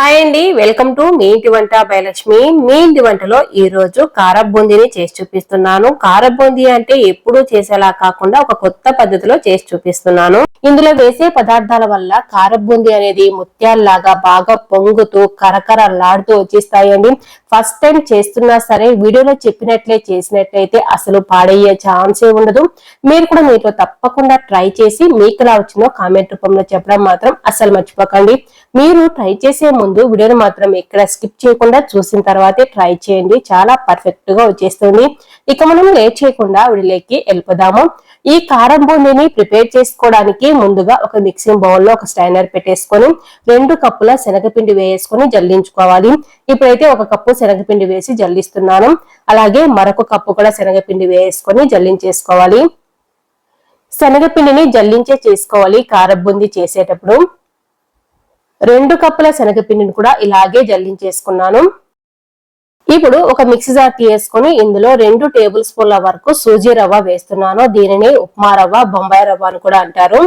Hi అండి welcome to me ఇంటి వంట భయలక్ష్మి మీ ఇంటి వంటలో ఈ రోజు కార బూందీని చేసి చూపిస్తున్నాను. కార బూందీ అంటే ఎప్పుడూ చేసేలా కాకుండా ఒక కొత్త పద్ధతిలో చేసి చూపిస్తున్నాను. ఇందులో వేసే పదార్థాల వల్ల కార బూందీ అనేది ముత్యాల్లాగా బాగా పొంగుతూ కరకరలాడుతూ వచ్చేస్తాయండి. ఫస్ట్ టైం చేస్తున్నా సరే వీడియోలో చెప్పినట్లే చేసినట్లయితే అసలు పాడయ్యే ఛాన్సే ఉండదు. మీరు కూడా మీతో తప్పకుండా ట్రై చేసి మీకు ఎలా వచ్చిందో కామెంట్ రూపంలో చెప్పడం మాత్రం అసలు మర్చిపోకండి. మీరు ట్రై చేసే ముందు వీడియోని మాత్రం ఎక్కడ స్కిప్ చేయకుండా చూసిన తర్వాతే ట్రై చేయండి. చాలా పర్ఫెక్ట్గా వచ్చేస్తుంది. ఇక మనం లేట్ చేయకుండా వీడియోకి వెళ్ళిపోదాము. ఈ కారం బూందీని ప్రిపేర్ చేసుకోవడానికి ముందుగా ఒక మిక్సింగ్ బౌల్లో ఒక స్టైనర్ పెట్టేసుకొని రెండు కప్పుల శనగపిండి వేసుకొని జల్లించుకోవాలి. ఇప్పుడైతే ఒక కప్పు శనగపిండి వేసి జల్లిస్తున్నాను. అలాగే మరొక కప్పు కూడా శనగపిండి వేసుకొని జల్లించేసుకోవాలి. శనగపిండిని జల్లించే చేసుకోవాలి కారం చేసేటప్పుడు. రెండు కప్పుల శనగపిండిని కూడా ఇలాగే జల్లించేసుకున్నాను. ఇప్పుడు ఒక మిక్సీ జార్ తీసుకొని ఇందులో రెండు టేబుల్ స్పూన్ల వరకు సూజీ రవ్వ వేస్తున్నాను. దీనిని ఉప్మా రవ్వ బొంబాయి రవ్వ అని కూడా అంటారు.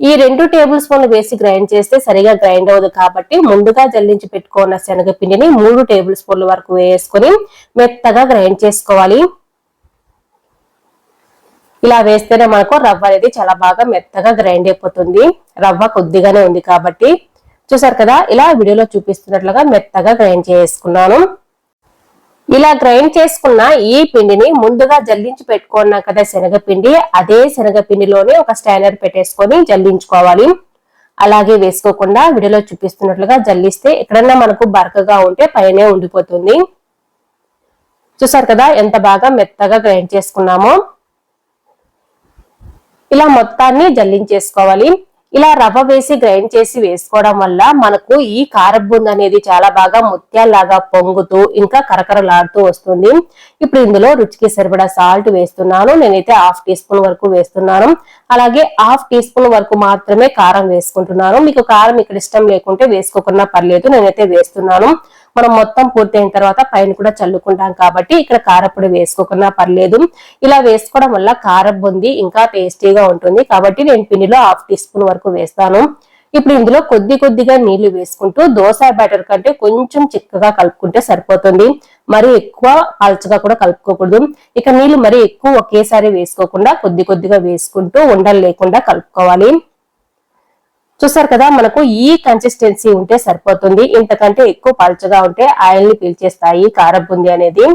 ఈ రెండు టేబుల్ స్పూన్లు వేసి గ్రైండ్ చేస్తే సరిగా గ్రైండ్ అవ్వదు కాబట్టి ముందుగా జల్లించి పెట్టుకున్న శనగపిండిని మూడు టేబుల్ స్పూన్ల వరకు వేసుకొని మెత్తగా గ్రైండ్ చేసుకోవాలి. ఇలా వేస్తేనే మనకు రవ్వ అనేది చాలా బాగా మెత్తగా గ్రైండ్ అయిపోతుంది. రవ్వ కొద్దిగానే ఉంది కాబట్టి చూసారు కదా ఇలా వీడియోలో చూపిస్తున్నట్లుగా మెత్తగా గ్రైండ్ చేసుకున్నాను. ఇలా గ్రైండ్ చేసుకున్న ఈ పిండిని ముందుగా జల్లించి పెట్టుకున్నాం కదా శనగపిండి అదే శనగపిండిలోనే ఒక స్టాండర్ పెట్టేసుకొని జల్లించుకోవాలి. అలాగే వేసుకోకుండా వీడియోలో చూపిస్తున్నట్లుగా జల్లిస్తే ఎక్కడన్నా మనకు బరకగా ఉంటే పైనే ఉండిపోతుంది. చూసారు కదా ఎంత బాగా మెత్తగా గ్రైండ్ చేసుకున్నామో. ఇలా మొత్తాన్ని జల్లించేసుకోవాలి. ఇలా రవ్వ వేసి గ్రైండ్ చేసి వేసుకోవడం వల్ల మనకు ఈ కారబుంది అనేది చాలా బాగా ముత్యాల్లాగా పొంగుతూ ఇంకా కరకరలాడుతూ వస్తుంది. ఇప్పుడు ఇందులో రుచికి సరిపడా సాల్ట్ వేస్తున్నాను. నేనైతే హాఫ్ టీ స్పూన్ వరకు వేస్తున్నాను. అలాగే హాఫ్ టీ స్పూన్ వరకు మాత్రమే కారం వేసుకుంటున్నాను. మీకు కారం ఇక్కడ ఇష్టం లేకుంటే వేసుకోకుండా పర్లేదు. నేనైతే వేస్తున్నాను. మనం మొత్తం పూర్తయిన తర్వాత పైన కూడా చల్లుకుంటాం కాబట్టి ఇక్కడ కారపొడి వేసుకోకున్నా పర్లేదు. ఇలా వేసుకోవడం వల్ల కారం బొంది ఇంకా టేస్టీగా ఉంటుంది. కాబట్టి నేను పిండిలో హాఫ్ టీ స్పూన్ వరకు వేస్తాను. ఇప్పుడు ఇందులో కొద్ది కొద్దిగా నీళ్ళు వేసుకుంటూ దోశ బ్యాటర్ కంటే కొంచెం చిక్కగా కలుపుకుంటే సరిపోతుంది. మరి ఎక్కువ పల్చగా కూడా కలుపుకోకూడదు. ఇక నీళ్ళు మరి ఎక్కువ ఒకేసారి వేసుకోకుండా కొద్ది కొద్దిగా వేసుకుంటూ ఉండలు లేకుండా కలుపుకోవాలి. చూసారు కదా మనకు ఈ కన్సిస్టెన్సీ ఉంటే సరిపోతుంది. ఇంతకంటే ఎక్కువ పల్చగా ఉంటే ఆయిల్ని పీల్చేస్తాయి కారం బుంది అనేది.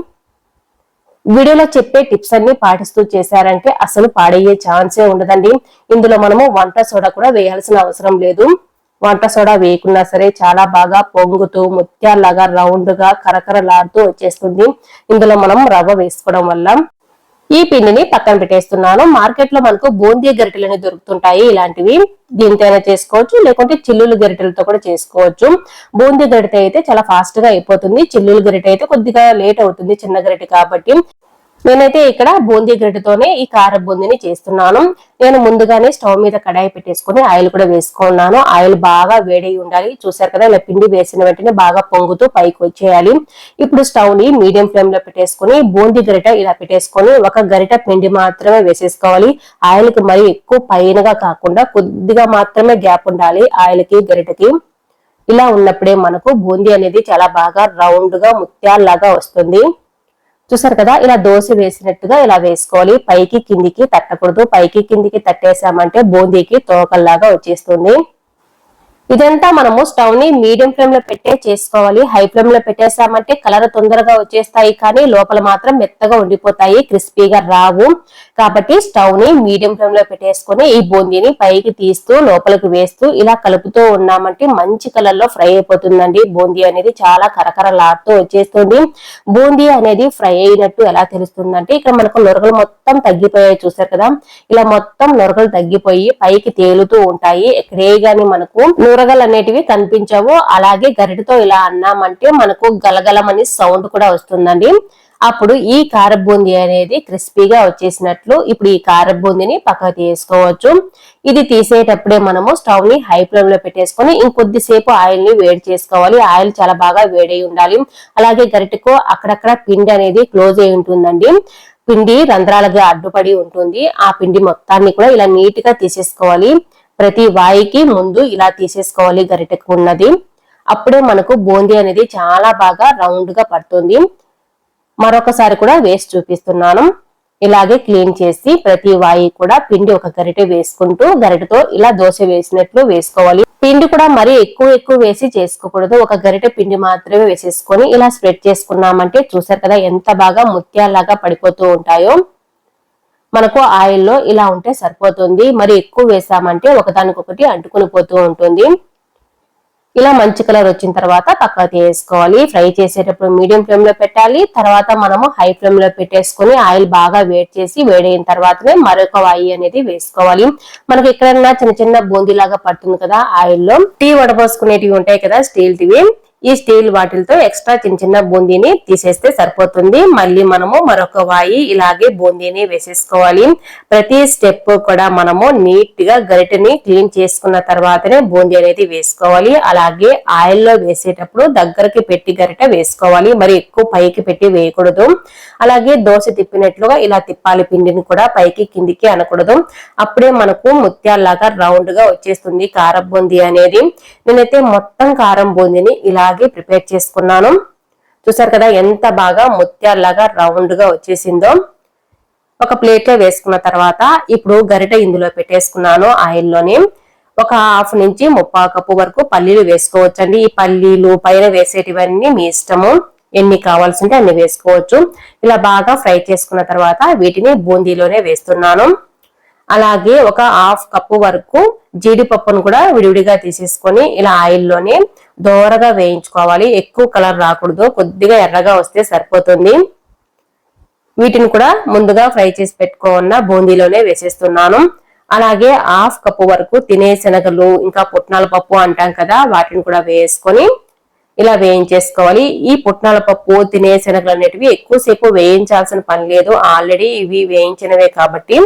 వీడియోలో చెప్పే టిప్స్ అన్ని పాటిస్తూ చేశారంటే అసలు పాడయ్యే ఛాన్సే ఉండదండి. ఇందులో మనము వంట సోడా కూడా వేయాల్సిన అవసరం లేదు. వంట సోడా వేయకున్నా సరే చాలా బాగా పొంగుతూ ముత్యాల్లాగా రౌండ్గా కరకరలాడుతూ వచ్చేస్తుంది. ఇందులో మనం రవ్వ వేసుకోవడం వల్ల ఈ పిండిని పక్కన పెట్టేస్తున్నాను. మార్కెట్లో మనకు బూందీ గరిటెలు దొరుకుతుంటాయి ఇలాంటివి. దీనితోనే చేసుకోవచ్చు. లేకుంటే చిల్లులు గరిటెలతో కూడా చేసుకోవచ్చు. బూందీ గరిటె అయితే చాలా ఫాస్ట్గా అయిపోతుంది. చిల్లులు గరిటె అయితే కొద్దిగా లేట్ అవుతుంది చిన్న గరిటె కాబట్టి. నేనైతే ఇక్కడ బూందీ గడ్డతోనే ఈ కార బూందీని చేస్తున్నాను. నేను ముందుగానే స్టవ్ మీద కడాయి పెట్టేసుకుని ఆయిల్ కూడా వేసుకున్నాను. ఆయిల్ బాగా వేడి ఉండాలి. చూసారు కదా ఇలా పిండి వేసిన వెంటనే బాగా పొంగుతూ పైకి వచ్చేయాలి. ఇప్పుడు స్టవ్ని మీడియం ఫ్లేమ్లో పెట్టేసుకుని బూందీ గరిట ఇలా పెట్టేసుకుని ఒక గరిట పిండి మాత్రమే వేసేసుకోవాలి. ఆయిల్కి మరి ఎక్కువ పైనగా కాకుండా కొద్దిగా మాత్రమే గ్యాప్ ఉండాలి ఆయిల్కి గరిటకి. ఇలా ఉన్నప్పుడే మనకు బూందీ అనేది చాలా బాగా రౌండ్గా ముత్యాల్లాగా వస్తుంది. చూసారు కదా ఇలా దోశ వేసినట్టుగా ఇలా వేసుకోవాలి. పైకి కిందికి తట్టకూడదు. పైకి కిందికి తట్టేసామంటే బూందీకి తోకల్లాగా వచ్చేస్తుంది. ఇదంతా మనము స్టవ్ని మీడియం ఫ్లేమ్లో పెట్టే చేసుకోవాలి. హై ఫ్లేమ్లో పెట్టేసామంటే కలర్ తొందరగా వచ్చేస్తాయి కానీ లోపల మాత్రం మెత్తగా ఉండిపోతాయి క్రిస్పీగా రావు. కాబట్టి స్టవ్ని మీడియం ఫ్లేమ్లో పెట్టేసుకుని ఈ బూందీని పైకి తీస్తూ లోపలికి వేస్తూ ఇలా కలుపుతూ ఉన్నామంటే మంచి కలర్లో ఫ్రై అయిపోతుందండి. బూందీ అనేది చాలా కరకరలాడుతూ వచ్చేస్తుంది. బూందీ అనేది ఫ్రై అయినట్టు ఎలా తెలుస్తుందంటే ఇక్కడ మనకు నొరగలు మొత్తం తగ్గిపోయాయి చూసారు కదా. ఇలా మొత్తం నొరగలు తగ్గిపోయి పైకి తేలుతూ ఉంటాయి. ఎక్కడే గాని మనకు కూరగాయలు అనేటివి కనిపించవు. అలాగే గరిటతో ఇలా అన్నామంటే మనకు గలగలమని సౌండ్ కూడా వస్తుందండి. అప్పుడు ఈ కార బూందీ అనేది క్రిస్పీగా వచ్చేసినట్లు ఇప్పుడు ఈ కార బూందీని పక్కకు తీసుకోవచ్చు. ఇది తీసేటప్పుడే మనము స్టవ్ని హై ఫ్లేమ్లో పెట్టేసుకొని ఇంకొద్దిసేపు ఆయిల్ని వేడి చేసుకోవాలి. ఆయిల్ చాలా బాగా వేడి ఉండాలి. అలాగే గరిటకు అక్కడక్కడ పిండి అనేది క్లోజ్ అయి ఉంటుందండి. పిండి రంధ్రాలుగా అడ్డుపడి ఉంటుంది. ఆ పిండి మొత్తాన్ని కూడా ఇలా నీట్గా తీసేసుకోవాలి. ప్రతి వాయికి ముందు ఇలా తీసేసుకోవాలి గరిటెకు ఉన్నది అప్పుడే మనకు బూందీ అనేది చాలా బాగా రౌండ్గా పడుతుంది. మరొకసారి కూడా వేసి చూపిస్తున్నాను. ఇలాగే క్లీన్ చేసి ప్రతి వాయి కూడా పిండి ఒక గరిటె వేసుకుంటూ గరిటతో ఇలా దోశ వేసినట్లు వేసుకోవాలి. పిండి కూడా మరీ ఎక్కువ ఎక్కువ వేసి చేసుకోకూడదు. ఒక గరిటె పిండి మాత్రమే వేసేసుకొని ఇలా స్ప్రెడ్ చేసుకున్నామంటే చూసారు కదా ఎంత బాగా ముత్యాల్లాగా పడిపోతూ ఉంటాయో. మనకు ఆయిల్లో ఇలా ఉంటే సరిపోతుంది. మరి ఎక్కువ వేసామంటే ఒకదానికొకటి అంటుకుని పోతూ ఉంటుంది. ఇలా మంచి కలర్ వచ్చిన తర్వాత పక్కన తీసుకోవాలి ఫ్రై చేసేటప్పుడు మీడియం ఫ్లేమ్లో పెట్టాలి. తర్వాత మనము హై ఫ్లేమ్లో పెట్టేసుకుని ఆయిల్ బాగా వేడి చేసి వేడైన తర్వాతనే మరొక వాయి అనేది వేసుకోవాలి. మనకి ఎక్కడన్నా చిన్న చిన్న బూందీ లాగా పడుతుంది కదా ఆయిల్లో టీ వడపోసుకునేటివి ఉంటాయి కదా స్టీల్ టీవీ. ఈ స్టీల్ వాటిలతో ఎక్స్ట్రా చిన్న చిన్న బూందీని తీసేస్తే సరిపోతుంది. మళ్ళీ మనము మరొక వాయి ఇలాగే బూందీని వేసేసుకోవాలి. ప్రతి స్టెప్ కూడా మనము నీట్గా గరిటెని క్లీన్ చేసుకున్న తర్వాతనే బూందీ అనేది వేసుకోవాలి. అలాగే ఆయిల్లో వేసేటప్పుడు దగ్గరకి పెట్టి గరిట వేసుకోవాలి. మరి ఎక్కువ పైకి పెట్టి వేయకూడదు. అలాగే దోశ తిప్పినట్లుగా ఇలా తిప్పాలి. పిండిని కూడా పైకి కిందికి అనకూడదు. అప్పుడే మనకు ముత్యాల్లాగా రౌండ్గా వచ్చేస్తుంది కారం బూందీ అనేది. నేనైతే మొత్తం కారం బూందీని ఇలా ఇలాగే ప్రిపేర్ చేసుకున్నాను. చూసారు కదా ఎంత బాగా ముత్యాల్లాగా రౌండ్గా వచ్చేసిందో. ఒక ప్లేట్లో వేసుకున్న తర్వాత ఇప్పుడు గరిట ఇందులో పెట్టేసుకున్నాను ఆయిల్లోని. ఒక హాఫ్ నుంచి ముప్పా కప్పు వరకు పల్లీలు వేసుకోవచ్చండి. ఈ పల్లీలు పైన వేసేటివన్నీ మీ ఇష్టము. ఎన్ని కావాల్సింటే అన్ని వేసుకోవచ్చు. ఇలా బాగా ఫ్రై చేసుకున్న తర్వాత వీటిని బూందీలోనే వేస్తున్నాను. అలాగే ఒక హాఫ్ కప్పు వరకు జీడిపప్పును కూడా విడివిడిగా తీసేసుకొని ఇలా ఆయిల్లోనే దోరగా వేయించుకోవాలి. ఎక్కువ కలర్ రాకూడదు. కొద్దిగా ఎర్రగా వస్తే సరిపోతుంది. వీటిని కూడా ముందుగా ఫ్రై చేసి పెట్టుకున్న బూందీలోనే వేసేస్తున్నాను. అలాగే హాఫ్ కప్పు వరకు తినే శనగలు ఇంకా పుట్నాల పప్పు అంటాం కదా వాటిని కూడా వేసుకొని ఇలా వేయించేసుకోవాలి. ఈ పుట్నాల పప్పు తినే శనగలు అనేటివి ఎక్కువసేపు వేయించాల్సిన పని లేదు. ఆల్రెడీ ఇవి వేయించినవే కాబట్టి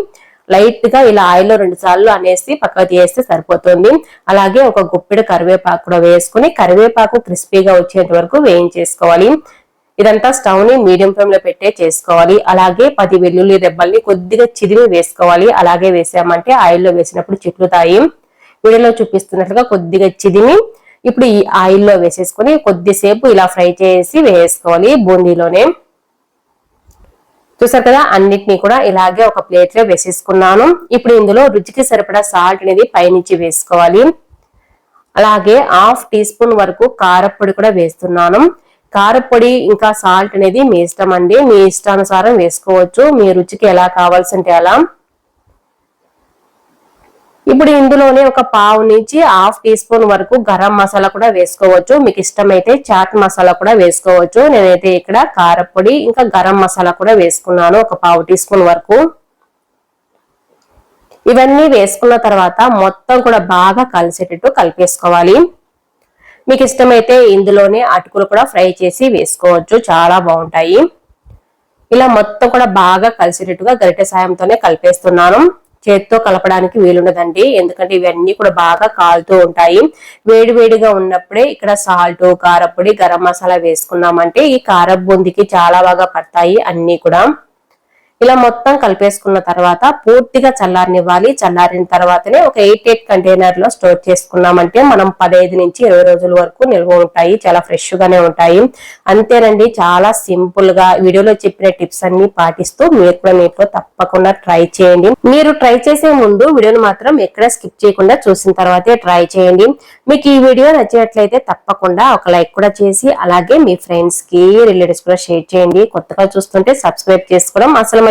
లైట్గా ఇలా ఆయిల్లో రెండు సార్లు అనేసి పక్కకు తీస్తే సరిపోతుంది. అలాగే ఒక గుప్పిడ కరివేపాకు కూడా వేసుకుని కరివేపాకు క్రిస్పీగా వచ్చేంత వరకు వేయించేసుకోవాలి. ఇదంతా స్టవ్ని మీడియం ఫ్లేమ్లో పెట్టే చేసుకోవాలి. అలాగే పది వెల్లుల్లి రెబ్బల్ని కొద్దిగా చిరిమి వేసుకోవాలి. అలాగే వేసామంటే ఆయిల్లో వేసినప్పుడు చిట్లుతాయి వీడియోలో చూపిస్తున్నట్లుగా కొద్దిగా చిదిమి ఇప్పుడు ఈ ఆయిల్లో వేసేసుకొని కొద్దిసేపు ఇలా ఫ్రై చేసి వేసుకోవాలి బూందీలోనే. చూసారు కదా? అన్నిటినీ కూడా ఇలాగే ఒక ప్లేట్లో వేసేసుకున్నాను. ఇప్పుడు ఇందులో రుచికి సరిపడా సాల్ట్ అనేది పైనుంచి వేసుకోవాలి. అలాగే హాఫ్ టీ స్పూన్ వరకు కారపొడి కూడా వేస్తున్నాను. కారపొడి ఇంకా సాల్ట్ అనేది మీ ఇష్టం అండి. మీ ఇష్టానుసారం వేసుకోవచ్చు. మీ రుచికి ఎలా కావాల్సింటే అలా. ఇప్పుడు ఇందులోనే ఒక పావు నుంచి హాఫ్ టీ స్పూన్ వరకు గరం మసాలా కూడా వేసుకోవచ్చు. మీకు ఇష్టమైతే చాట్ మసాలా కూడా వేసుకోవచ్చు. నేనైతే ఇక్కడ కారపొడి ఇంకా గరం మసాలా కూడా వేసుకున్నాను. ఒక పావు టీ స్పూన్ వరకు. ఇవన్నీ వేసుకున్న తర్వాత మొత్తం కూడా బాగా కలిసేటట్టు కలిపేసుకోవాలి. మీకు ఇష్టమైతే ఇందులోనే అటుకులు కూడా ఫ్రై చేసి వేసుకోవచ్చు. చాలా బాగుంటాయి. ఇలా మొత్తం కూడా బాగా కలిసేటట్టుగా గరిటె సాయంతోనే కలిపేస్తున్నాను. చేత్తో కలపడానికి వీలుండదండి. ఎందుకంటే ఇవన్నీ కూడా బాగా కాలుతూ ఉంటాయి. వేడి వేడిగా ఉన్నప్పుడే ఇక్కడ సాల్ట్ కారపొడి గరం మసాలా వేసుకున్నామంటే ఈ కారపు బూందికి చాలా బాగా పడతాయి అన్ని కూడా. ఇలా మొత్తం కలిపేసుకున్న తర్వాత పూర్తిగా చల్లారనివ్వాలి. చల్లారిన తర్వాతనే ఒక ఎయిట్ ఎయిట్ కంటైనర్లో స్టోర్ చేసుకున్నామంటే మనం పదహైదు నుంచి ఇరవై రోజుల వరకు నిల్వ ఉంటాయి. చాలా ఫ్రెష్ గానే ఉంటాయి. అంతేనండి చాలా సింపుల్గా వీడియోలో చెప్పిన టిప్స్ అన్ని పాటిస్తూ మీరు కూడా మీతో తప్పకుండా ట్రై చేయండి. మీరు ట్రై చేసే ముందు వీడియోను మాత్రం ఎక్కడ స్కిప్ చేయకుండా చూసిన తర్వాతే ట్రై చేయండి. మీకు ఈ వీడియో నచ్చినట్లయితే తప్పకుండా ఒక లైక్ కూడా చేసి అలాగే మీ ఫ్రెండ్స్కి రిలేటివ్స్ కూడా షేర్ చేయండి. కొత్తగా చూస్తుంటే సబ్స్క్రైబ్ చేసుకోవడం అసలు